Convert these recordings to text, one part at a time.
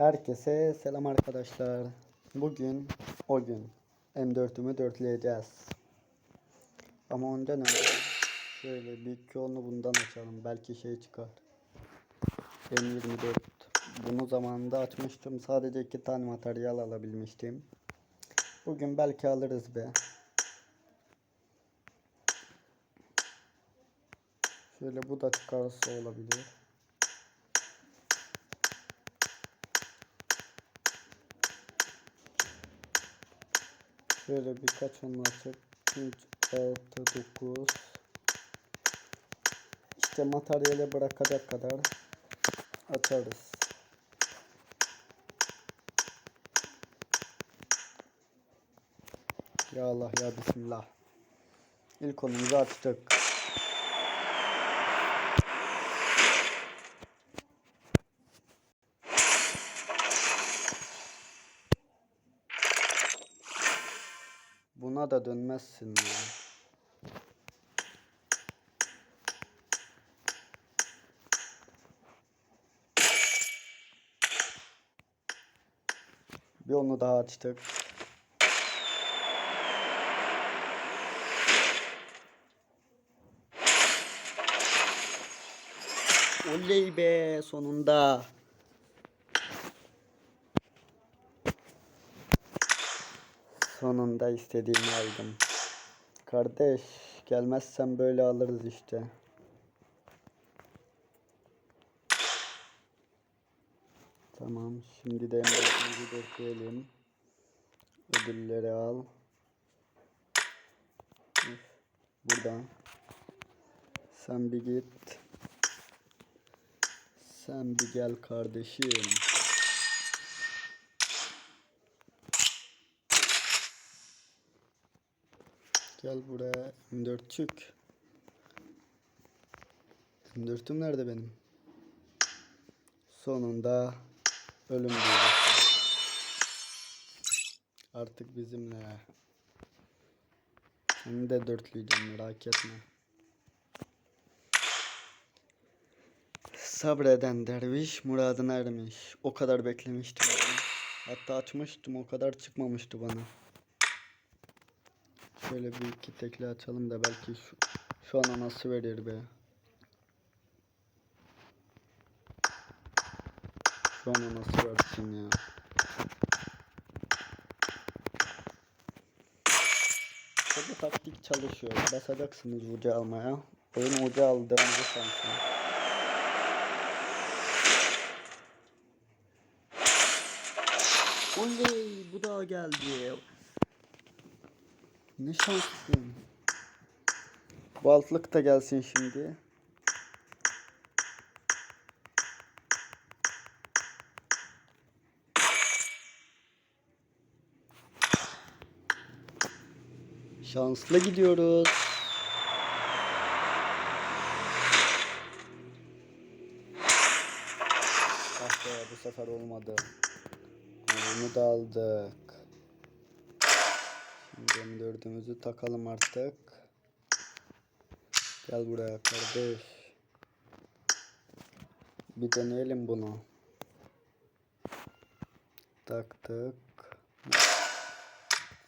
Herkese selam arkadaşlar. Bugün o gün M4'ümü dörtleyeceğiz. Ama ondan önce şöyle bir yolunu bundan açalım. Belki şey çıkar. M24. Bunu zamanında açmıştım. Sadece iki tane materyal alabilmiştim. Bugün belki alırız be. Şöyle bu da çıkarsa olabilir. Şöyle birkaç onu açıp 3, 6, 9 İşte materyale bırakacak kadar açarız. Ya Allah ya Bismillah. İlk konumuzu açtık. Buna da dönmezsin ya. Bir onu daha açtık. Oley be sonunda. Sonunda istediğimi aldım. Kardeş gelmezsen böyle alırız işte. Tamam şimdi de emniyetimizi bekleyelim. Ödülleri al. Buradan. Sen bir git. Sen bir gel kardeşim. Gel buraya. M4 çık. M4'üm nerede benim? Sonunda ölüm duygusu. Artık bizimle. Hem de dörtleyeceğim merak etme. Sabreden derviş muradına ermiş. O kadar beklemiştim. Hatta açmıştım o kadar çıkmamıştı bana. Şöyle bir iki tekli açalım da belki şu, şu an nasıl verir be. Şu an nasıl versin ya. Tabi taktik çalışıyor. Basacaksınız ucu almaya. Oyun ucu aldığınızı sansın. Oley bu da geldi. Ne şanslısın. Bu altlık da gelsin şimdi. Şanslı gidiyoruz. Ah be bu sefer olmadı. Bunu da aldık. Şimdi dördümüzü takalım artık. Gel buraya kardeş. Bir deneyelim bunu. Taktık.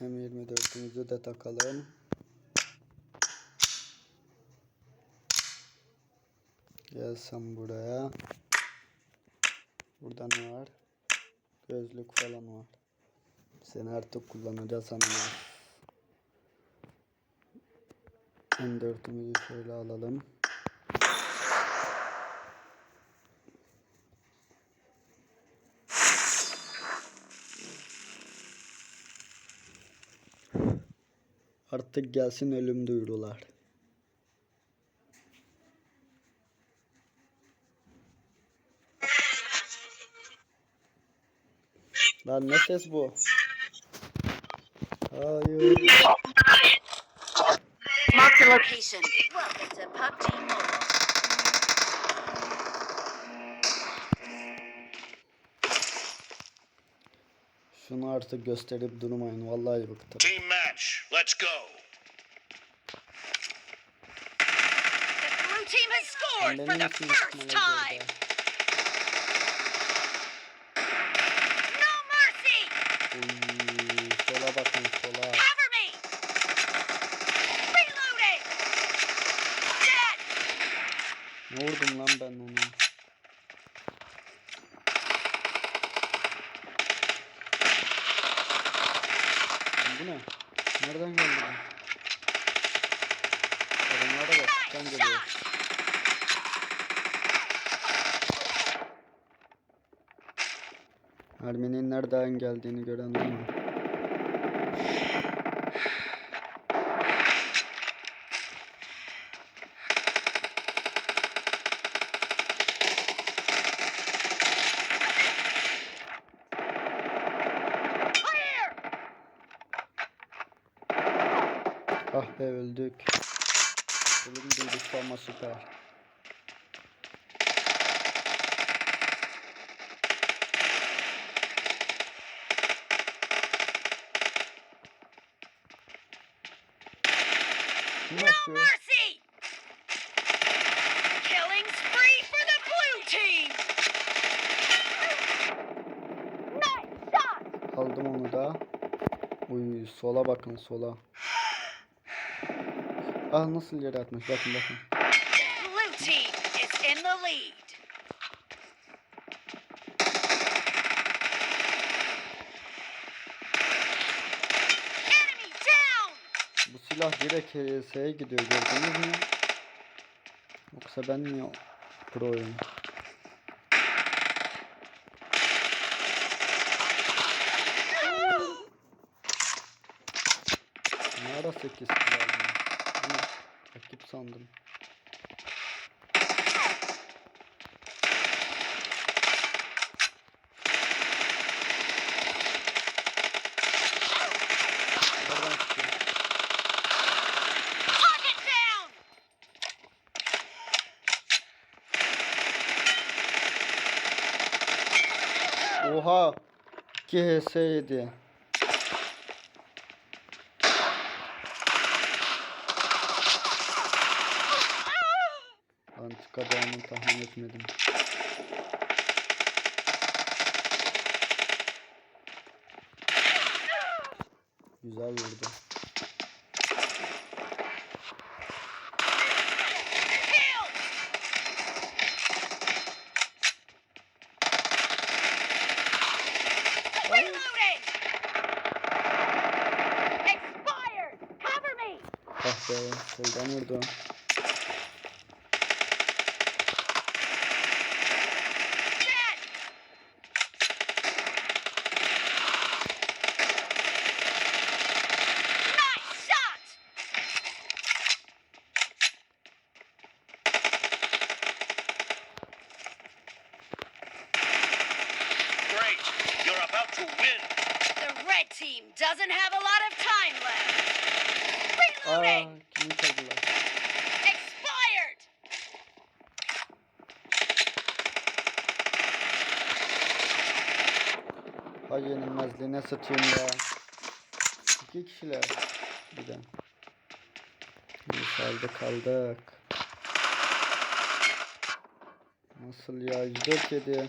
M24'ümüzü de takalım. Gel sen buraya. Burada ne var? Gözlük falan var. Seni artık kullanacağız ama. M4'ümüzü şöyle alalım. Artık gelsin ölüm duyurular. Lan ne ses bu? Hayır. Location. Welcome to PUBG Mobile. Şunu artık gösterip durmayın. Vallahi bıktım. Team match. Let's go. The blue team has scored for the first çıkmalı time. burada? sola bakın sola. Cover me! Reloading! Dead! Ne vurdum lan ben onu? Bu ne? Nereden geldi bu? Adamlara bak. Sen geliyor. shot! Merminin nereden geldiğini gören var Ah be öldük. Ölüm duygusu ama süper. Kim No atıyor? mercy! Killing spree for the blue team! Nice shot! Aldım onu da. Uy sola bakın sola. Ah nasıl yere atmış bakın bakın. Blue team is in the lead. Bu silah direkt HS'ye gidiyor gördünüz mü? Yoksa ben niye proyum? Ne ara 8 kill aldım? Bunu rakip sandım. Oha! 2 HS yedi. Lan çıkacağını tahmin etmedim. Güzel vurdu. Ah be, soldan vurdu. To win! The red team doesn't have a lot of time left. Aa, Reloading! çaldılar? Expired! Hay yenilmezliğine satayım ya. İki kişiler. Bir de. Biz halde kaldık. Nasıl ya? 104 yedi.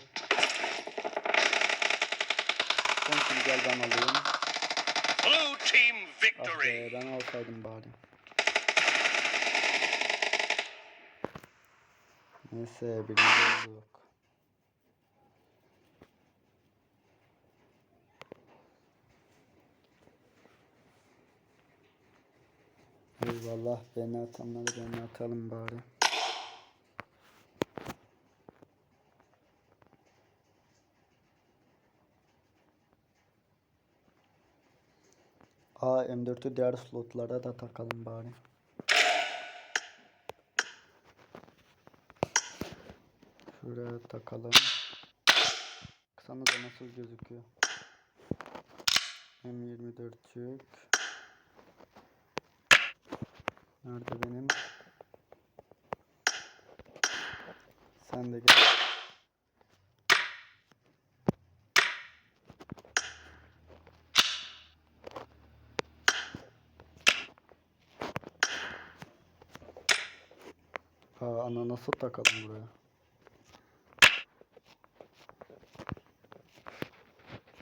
Kill gel ben alayım. Blue team Ah be victory! ben alsaydım bari. Neyse birinci olduk. Eyvallah beni atanları beni atalım bari. Aa M4'ü diğer slotlara da takalım bari. Şuraya takalım. Sana da nasıl gözüküyor? M24'cük. Nerede benim? Sen de gel. Aa, ana nasıl takalım buraya?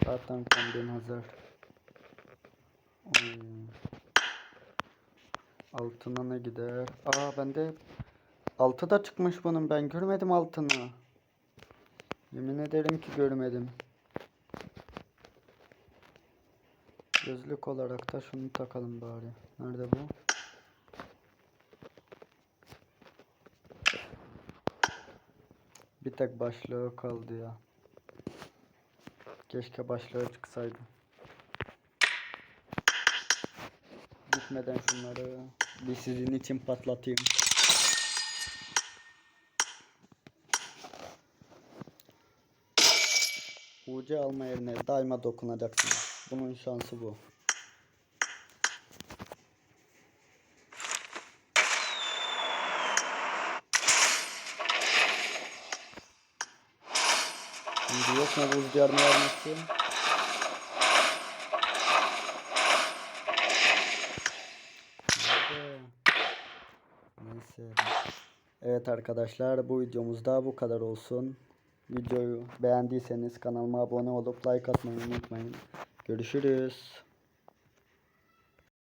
Zaten kombin hazır. Oy. Altına ne gider? Aa bende altı da çıkmış bunun. Ben görmedim altını. Yemin ederim ki görmedim. Gözlük olarak da şunu takalım bari. Nerede bu? Tek başlığı kaldı ya. Keşke başlığı çıksaydı. Gitmeden şunları bir sizin için patlatayım. UC alma yerine daima dokunacaksınız. Bunun şansı bu. Şimdi yok mu buz diyarını vermesi? Neyse. Evet arkadaşlar bu videomuzda bu kadar olsun. Videoyu beğendiyseniz kanalıma abone olup like atmayı unutmayın. Görüşürüz.